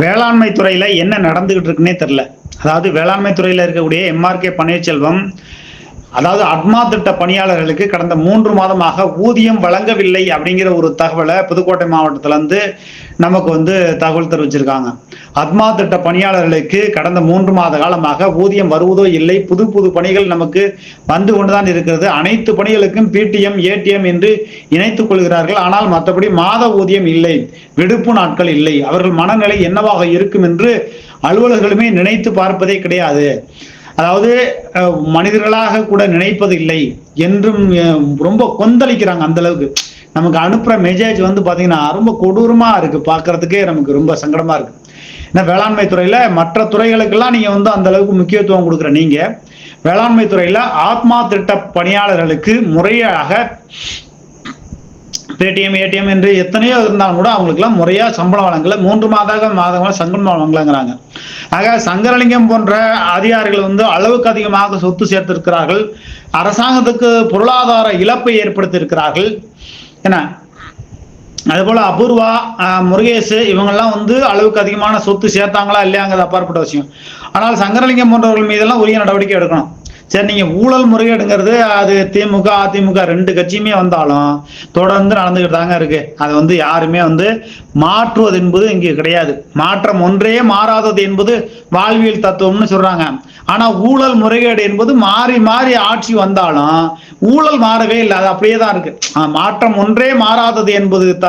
வேளாண்மை துறையில் என்ன நடந்துகிட்டு இருக்குன்னே தெரில அதாவது வேளாண்மை துறையில் இருக்கக்கூடிய எம்ஆர்கே பன்னீர்செல்வம் அதாவது அட்மா திட்ட பணியாளர்களுக்கு கடந்த மூன்று மாதமாக ஊதியம் வழங்கவில்லை அப்படிங்கிற ஒரு தகவலை புதுக்கோட்டை மாவட்டத்திலேருந்து நமக்கு வந்து தகவல் தெரிவிச்சிருக்காங்க. அத்மா திட்ட பணியாளர்களுக்கு கடந்த மூன்று மாத காலமாக ஊதியம் வருவதோ இல்லை புது புது பணிகள் நமக்கு வந்து கொண்டுதான் இருக்கிறது. அனைத்து பணிகளுக்கும் பிடிஎம் ஏடிஎம் என்று இணைத்துக் கொள்கிறார்கள். ஆனால் மற்றபடி மாத ஊதியம் இல்லை விடுப்பு நாட்கள் இல்லை. அவர்கள் மனநிலை என்னவாக இருக்கும் என்று அலுவலர்களுமே நினைத்து பார்ப்பதே கிடையாது. அதாவது மனிதர்களாக கூட நினைப்பதில்லை என்றும் ரொம்ப கொந்தளிக்கிறாங்க அந்த அளவுக்கு. நமக்கு அனுப்புற மெசேஜ் வந்து பாத்தீங்கன்னா ரொம்ப கொடூரமா இருக்கு. பாக்குறதுக்கே நமக்கு ரொம்ப சங்கடமா இருக்கு. ஏன்னா வேளாண்மை துறையில மற்ற துறைகளுக்கெல்லாம் நீங்க வந்து அந்த அளவுக்கு முக்கியத்துவம் கொடுக்குற நீங்க வேளாண்மை துறையில ஆத்மா திட்ட பணியாளர்களுக்கு முறையாக பேடிஎம் ஏடிஎம் என்று எத்தனையோ இருந்தாலும் கூட அவங்களுக்குலாம் முறையாக சம்பளம் வழங்கல. மூன்று மாத மாதங்களா சம்பளம் வழங்கலங்கிறாங்க. ஆக சங்கரலிங்கம் போன்ற அதிகாரிகள் வந்து அளவுக்கு அதிகமாக சொத்து சேர்த்திருக்கிறார்கள். அரசாங்கத்துக்கு பொருளாதார இழப்பை ஏற்படுத்தியிருக்கிறார்கள். என்ன? அதுபோல அபூர்வா முருகேஷ் இவங்கெல்லாம் வந்து அளவுக்கு அதிகமான சொத்து சேர்த்தாங்களா இல்லையாங்கிறது அப்பாற்பட்ட விஷயம். ஆனால் சங்கரலிங்கம் போன்றவர்கள் மீதெல்லாம் உரிய நடவடிக்கை எடுக்கணும். சரி நீங்க ஊழல் முறைகேடுங்கிறது அது திமுக அதிமுக ரெண்டு கட்சியுமே வந்தாலும் தொடர்ந்து நடந்துகிட்டு தாங்க இருக்கு. அதை வந்து யாருமே வந்து மாற்றுவது என்பது இங்கே கிடையாது. மாற்றம் ஒன்றே மாறாதது என்பது வாழ்வியல் தத்துவம்னு சொல்றாங்க. ஆனா ஊழல் முறைகேடு என்பது மாறி மாறி ஆட்சி வந்தாலும் ஊழல் மாறவே இல்லை. அது அப்படியே தான் இருக்கு. மாற்றம் ஒன்றே மாறாதது என்பது த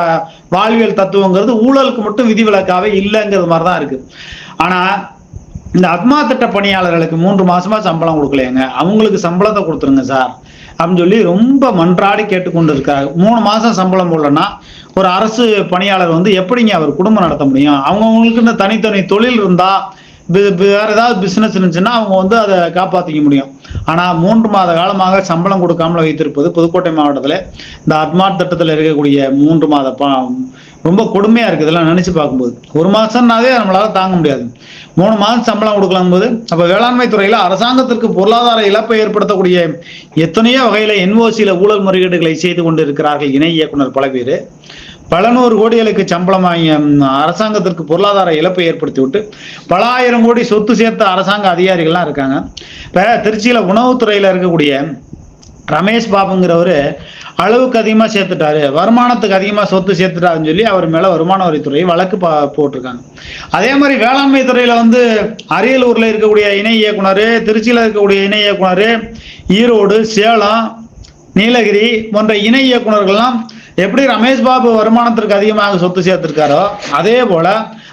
வாழ்வியல் தத்துவங்கிறது ஊழலுக்கு மட்டும் விதிவிலக்காவே இல்லைங்கிறது மாதிரி தான் இருக்கு. ஆனா இந்த அத்மா திட்ட பணியாளர்களுக்கு மூன்று மாசமா சம்பளம் கொடுக்கலையங்க. அவங்களுக்கு சம்பளத்தை கொடுத்துருங்க சார். அப்படின்னு சொல்லி ரொம்ப மன்றாடி கேட்டுக்கொண்டு இருக்காரு மூணு மாசம் சம்பளம் போடலன்னா ஒரு அரசு பணியாளர் வந்து எப்படிங்க அவர் குடும்பம் நடத்த முடியும்? அவங்கவுங்களுக்கு இந்த தனித்தனி தொழில் இருந்தா வேற ஏதாவது பிசினஸ் இருந்துச்சுன்னா அவங்க வந்து அதை காப்பாத்திக்க முடியும். ஆனா மூன்று மாத காலமாக சம்பளம் கொடுக்காமல் வைத்திருப்பது புதுக்கோட்டை மாவட்டத்தில் இந்த அத்மா திட்டத்தில் இருக்கக்கூடிய மூன்று மாத ப- ரொம்ப கொடுமையா இருக்கு இதெல்லாம் நினைச்சு பார்க்கும்போது. ஒரு மாசம்னாவே நம்மளால தாங்க முடியாது. மூணு மாதம் சம்பளம் கொடுக்கலாம் போது அப்ப வேளாண்மை துறையில அரசாங்கத்திற்கு பொருளாதார இழப்பை ஏற்படுத்தக்கூடிய எத்தனையோ வகையில என்ஓசியில ஊழல் முறைகேடுகளை செய்து கொண்டு இருக்கிறார்கள் இணை இயக்குனர் பல பேர். பல நூறு கோடிகளுக்கு சம்பளம் வாங்கி அரசாங்கத்திற்கு பொருளாதார இழப்பை ஏற்படுத்தி விட்டு பல ஆயிரம் கோடி சொத்து சேர்த்த அரசாங்க அதிகாரிகள்லாம் இருக்காங்க. இப்ப திருச்சியில உணவுத்துறையில இருக்கக்கூடிய ரமேஷ் பாபுங்கிறவர் அளவுக்கு அதிகமாக சேர்த்துட்டாரு வருமானத்துக்கு அதிகமாக சொத்து சேர்த்துட்டாருன்னு சொல்லி அவர் மேலே வருமான வரித்துறை வழக்கு பா- போட்டிருக்காங்க. அதே மாதிரி வேளாண்மை துறையில் வந்து அரியலூரில் இருக்கக்கூடிய இணை இயக்குனர் திருச்சியில் இருக்கக்கூடிய இணை இயக்குனர் ஈரோடு சேலம் நீலகிரி போன்ற இணை இயக்குனர்கள்லாம் எப்படி ரமேஷ் பாபு வருமானத்திற்கு அதிகமாக சொத்து சேர்த்திருக்காரோ அதே போல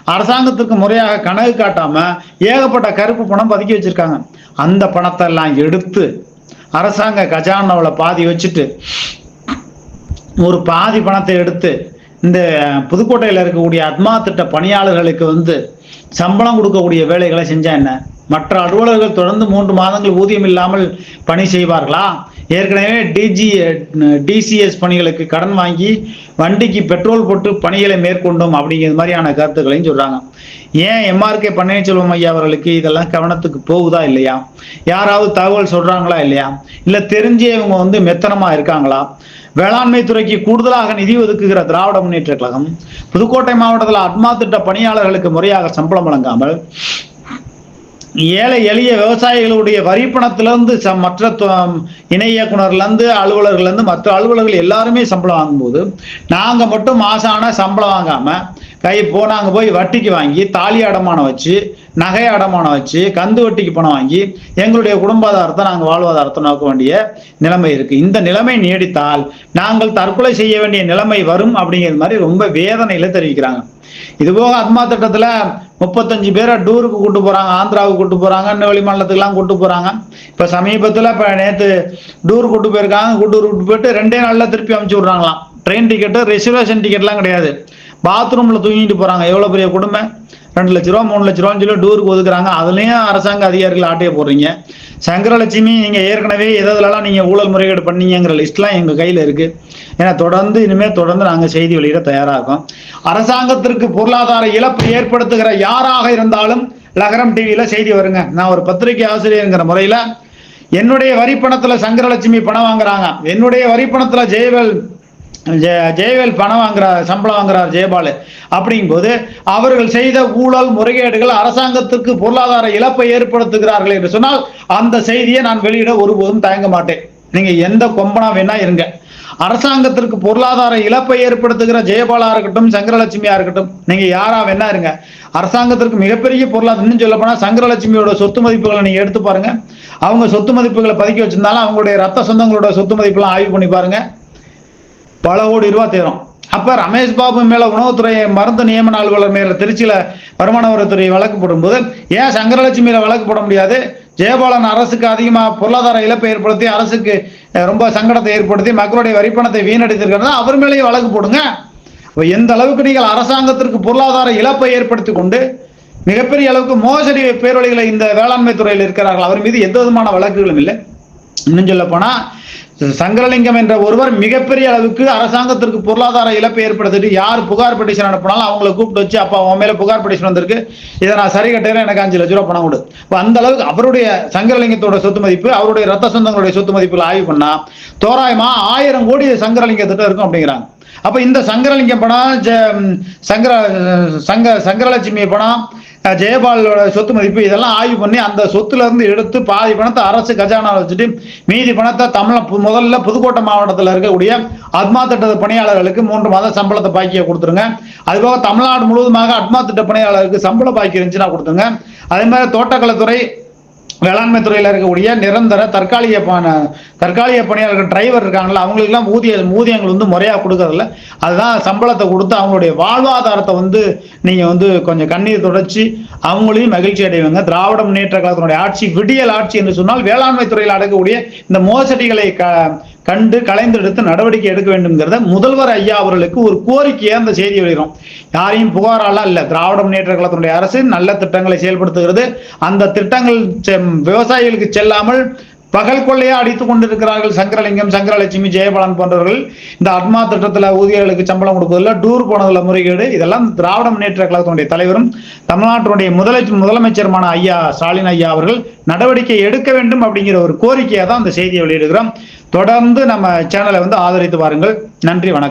அரசாங்கத்திற்கு முறையாக கணக்கு காட்டாம ஏகப்பட்ட கருப்பு பணம் பதுக்கி வச்சிருக்காங்க. அந்த பணத்தை எல்லாம் எடுத்து அரசாங்க கஜானாவில் பாதி வச்சுட்டு ஒரு பாதி பணத்தை எடுத்து இந்த புதுக்கோட்டையில் இருக்கக்கூடிய அத்மா திட்ட பணியாளர்களுக்கு வந்து சம்பளம் கொடுக்கக்கூடிய வேலைகளை செஞ்சா என்ன? மற்ற அலுவலர்கள் தொடர்ந்து மூன்று மாதங்கள் ஊதியம் இல்லாமல் பணி செய்வார்களா? ஏற்கனவே டிஜி டிசிஎஸ் பணிகளுக்கு கடன் வாங்கி வண்டிக்கு பெட்ரோல் போட்டு பணிகளை மேற்கொண்டோம் அப்படிங்கிற மாதிரியான கருத்துக்களையும் சொல்றாங்க. ஏன் எம்ஆர்கே பன்னீர்செல்வம் ஐயா அவர்களுக்கு இதெல்லாம் கவனத்துக்கு போகுதா இல்லையா? யாராவது தகவல் சொல்றாங்களா இல்லையா? இல்ல தெரிஞ்சே இவங்க வந்து மெத்தனமா இருக்காங்களா? வேளாண்மை துறைக்கு கூடுதலாக நிதி ஒதுக்குகிற திராவிட முன்னேற்ற கழகம் புதுக்கோட்டை மாவட்டத்தில் அட்மா திட்ட பணியாளர்களுக்கு முறையாக சம்பளம் வழங்காமல் ஏழை எளிய விவசாயிகளுடைய வரி பணத்திலிருந்து ச- மற்ற இணை இயக்குனர்லேருந்து அலுவலர்கள்லேருந்து மற்ற அலுவலர்கள் எல்லாருமே சம்பளம் வாங்கும்போது நாங்கள் மட்டும் மாசான சம்பளம் வாங்காமல் கை போனாங்க போய் வட்டிக்கு வாங்கி தாலி அடமானம் வச்சு நகை அடமானம் வச்சு கந்து வட்டிக்கு பணம் வாங்கி எங்களுடைய குடும்பாதாரத்தை நாங்கள் வாழ்வாதாரத்தை நோக்க வேண்டிய நிலைமை இருக்கு. இந்த நிலைமை நீடித்தால் நாங்கள் தற்கொலை செய்ய வேண்டிய நிலைமை வரும் அப்படிங்கிற மாதிரி ரொம்ப வேதனையில தெரிவிக்கிறாங்க. இது போக அத்மா திட்டத்துல முப்பத்தஞ்சு பேரை டூருக்கு கூட்டு போறாங்க ஆந்திராவுக்கு கூட்டு போறாங்க வெளி மாநிலத்துக்குலாம் கூட்டு போறாங்க. இப்ப சமீபத்துல இப்ப நேத்து டூர் கூட்டு போயிருக்காங்க கூட்டு கூட்டு போயிட்டு ரெண்டே நாள்ல திருப்பி அமுச்சு விடுறாங்களாம். ட்ரெயின் டிக்கெட்டு ரிசர்வேஷன் டிக்கெட்லாம் கிடையாது. பாத்ரூம்ல தூங்கிட்டு போறாங்க. எவ்வளவு பெரிய கொடுமை. ரெண்டு லட்ச ரூபா மூணு லட்ச ரூபான்னு சொல்லி டூருக்கு ஒதுக்குறாங்க. அதுலேயும் அரசாங்க அதிகாரிகள் ஆட்டையை போடுறீங்க. சங்கரலட்சுமி நீங்கள் ஏற்கனவே எதெல்லாம் நீங்கள் ஊழல் முறைகேடு பண்ணீங்கிற லிஸ்ட்லாம் எங்கள் கையில் இருக்கு. ஏன்னா தொடர்ந்து இனிமேல் தொடர்ந்து நாங்கள் செய்தி வெளியிட தயாராக இருக்கோம் அரசாங்கத்திற்கு பொருளாதார இழப்பு ஏற்படுத்துகிற யாராக இருந்தாலும் லகரம் டிவியில் செய்தி வருங்க. நான் ஒரு பத்திரிகை ஆசிரியருங்கிற முறையில் என்னுடைய வரி பணத்துல சங்கரலட்சுமி பணம் வாங்குறாங்க. என்னுடைய வரி பணத்துல ஜெயவேல் ஜெய ஜெயவேல் பணம் வாங்குறார் சம்பளம் வாங்குறார் ஜெயபாலு. அப்படிங்கும்போது அவர்கள் செய்த ஊழல் முறைகேடுகள் அரசாங்கத்துக்கு பொருளாதார இழப்பை ஏற்படுத்துகிறார்கள் என்று சொன்னால் அந்த செய்தியை நான் வெளியிட ஒருபோதும் தயங்க மாட்டேன். நீங்க எந்த கொம்பனா வேணா இருங்க. அரசாங்கத்திற்கு பொருளாதார இழப்பை ஏற்படுத்துகிற ஜெயபாலா இருக்கட்டும் சங்கரலட்சுமியா இருக்கட்டும் நீங்க யாரா வேணா இருங்க. அரசாங்கத்திற்கு மிகப்பெரிய பொருளாதாரம் இன்னும் சொல்ல போனா சங்கரலட்சுமியோட சொத்து மதிப்புகளை நீங்க எடுத்து பாருங்க. அவங்க சொத்து மதிப்புகளை பதுக்கி வச்சிருந்தாலும் அவங்களுடைய ரத்த சொந்தங்களோட சொத்து மதிப்பெல்லாம் ஆய்வு பண்ணி பாருங்க. பல கோடி ரூபா தேரும். அப்ப ரமேஷ் பாபு மேல உணவுத்துறை மருந்து நியமன அலுவலர் மேல திருச்சியில வருமான வரித்துறை வழக்கு போடும்போது ஏன் சங்கரலட்சுமியில வழக்கு போட முடியாது? ஜெயபாலன் அரசுக்கு அதிகமா பொருளாதார இழப்பை ஏற்படுத்தி அரசுக்கு ரொம்ப சங்கடத்தை ஏற்படுத்தி மக்களுடைய வரிப்பணத்தை வீணடித்திருக்கிறது அவர் மேலேயும் வழக்கு போடுங்க. அப்ப எந்த அளவுக்கு நீங்கள் அரசாங்கத்திற்கு பொருளாதார இழப்பை ஏற்படுத்தி கொண்டு மிகப்பெரிய அளவுக்கு மோசடி பேரொழிகளை இந்த வேளாண்மை துறையில் இருக்கிறார்கள் அவர் மீது எந்த விதமான வழக்குகளும் இல்லை. இன்னும் சொல்ல போனா சங்கரலிங்கம் என்ற ஒருவர் மிகப்பெரிய அளவுக்கு அரசாங்கத்திற்கு பொருளாதார இழப்பை ஏற்படுத்திட்டு யார் புகார் பெட்டிஷன் அனுப்பினாலும் அவங்களை கூப்பிட்டு வச்சு அப்பா உன் மேலே புகார் பெட்டிஷன் வந்திருக்கு. இதை நான் சரி கட்டுறேன் எனக்கு அஞ்சு லட்ச ரூபா பணம் கொடு. அப்ப அந்த அளவுக்கு அவருடைய சங்கரலிங்கத்தோட சொத்து மதிப்பு அவருடைய ரத்த சொந்தங்களுடைய சொத்து மதிப்பில் ஆய்வு பண்ணா தோராயமா ஆயிரம் கோடி சங்கரலிங்கத்திட்ட இருக்கும் அப்படிங்கிறாங்க. அப்ப இந்த சங்கரலிங்கம் பணம் ஜெ- சங்கர சங்க சங்கரலட்சுமி பணம் ஜெயபாலோட சொத்து மதிப்பு இதெல்லாம் ஆய்வு பண்ணி அந்த சொத்துல இருந்து எடுத்து பாதி பணத்தை அரசு கஜானா வச்சுட்டு மீதி பணத்தை தமிழ முதல்ல புதுக்கோட்டை மாவட்டத்தில் இருக்கக்கூடிய அத்மா திட்ட பணியாளர்களுக்கு மூன்று மாத சம்பளத்தை பாக்கிய கொடுத்துருங்க. அதுபோக தமிழ்நாடு முழுவதுமாக அட்மா திட்ட பணியாளருக்கு சம்பள பாக்கி இருந்துச்சுன்னா கொடுத்துருங்க. அதே மாதிரி தோட்டக்கலைத்துறை வேளாண்மை துறையில் இருக்கக்கூடிய நிரந்தர தற்காலிக தற்காலிக பணியாளர்கள் டிரைவர் இருக்காங்கல்ல அவங்களுக்குலாம் ஊதிய ஊதியங்கள் வந்து முறையாக கொடுக்கறதில்ல. அதுதான் சம்பளத்தை கொடுத்து அவங்களுடைய வாழ்வாதாரத்தை வந்து நீங்கள் வந்து கொஞ்சம் கண்ணீர் தொடச்சி அவங்களையும் மகிழ்ச்சி அடைவாங்க. திராவிட முன்னேற்ற கழகத்தினுடைய ஆட்சி விடியல் ஆட்சி என்று சொன்னால் வேளாண்மை துறையில் அடக்கக்கூடிய இந்த மோசடிகளை க கண்டு கலைந்தெடுத்து நடவடிக்கை எடுக்க வேண்டும்ங்கிறத முதல்வர் ஐயா அவர்களுக்கு ஒரு கோரிக்கையை அந்த செய்தி வெளியிடும் யாரையும் புகாராலாம் இல்ல. திராவிட முன்னேற்ற கழகத்தினுடைய அரசு நல்ல திட்டங்களை செயல்படுத்துகிறது. அந்த திட்டங்கள் விவசாயிகளுக்கு செல்லாமல் பகல் கொள்ளையா அடித்துக் கொண்டிருக்கிறார்கள் சங்கரலிங்கம் சங்கரலட்சுமி ஜெயபாலன் போன்றவர்கள். இந்த அட்மா திட்டத்துல ஊதியர்களுக்கு சம்பளம் கொடுப்பதில்ல டூர் போனதுல முறைகேடு. இதெல்லாம் திராவிட முன்னேற்ற கழகத்தினுடைய தலைவரும் தமிழ்நாட்டினுடைய முதல முதலமைச்சருமான ஐயா ஸ்டாலின் ஐயா அவர்கள் நடவடிக்கை எடுக்க வேண்டும் அப்படிங்கிற ஒரு கோரிக்கையை தான் அந்த செய்தியை வெளியிடுகிறோம் தொடர்ந்து நம்ம சேனலை வந்து ஆதரித்து வாருங்கள். நன்றி வணக்கம்.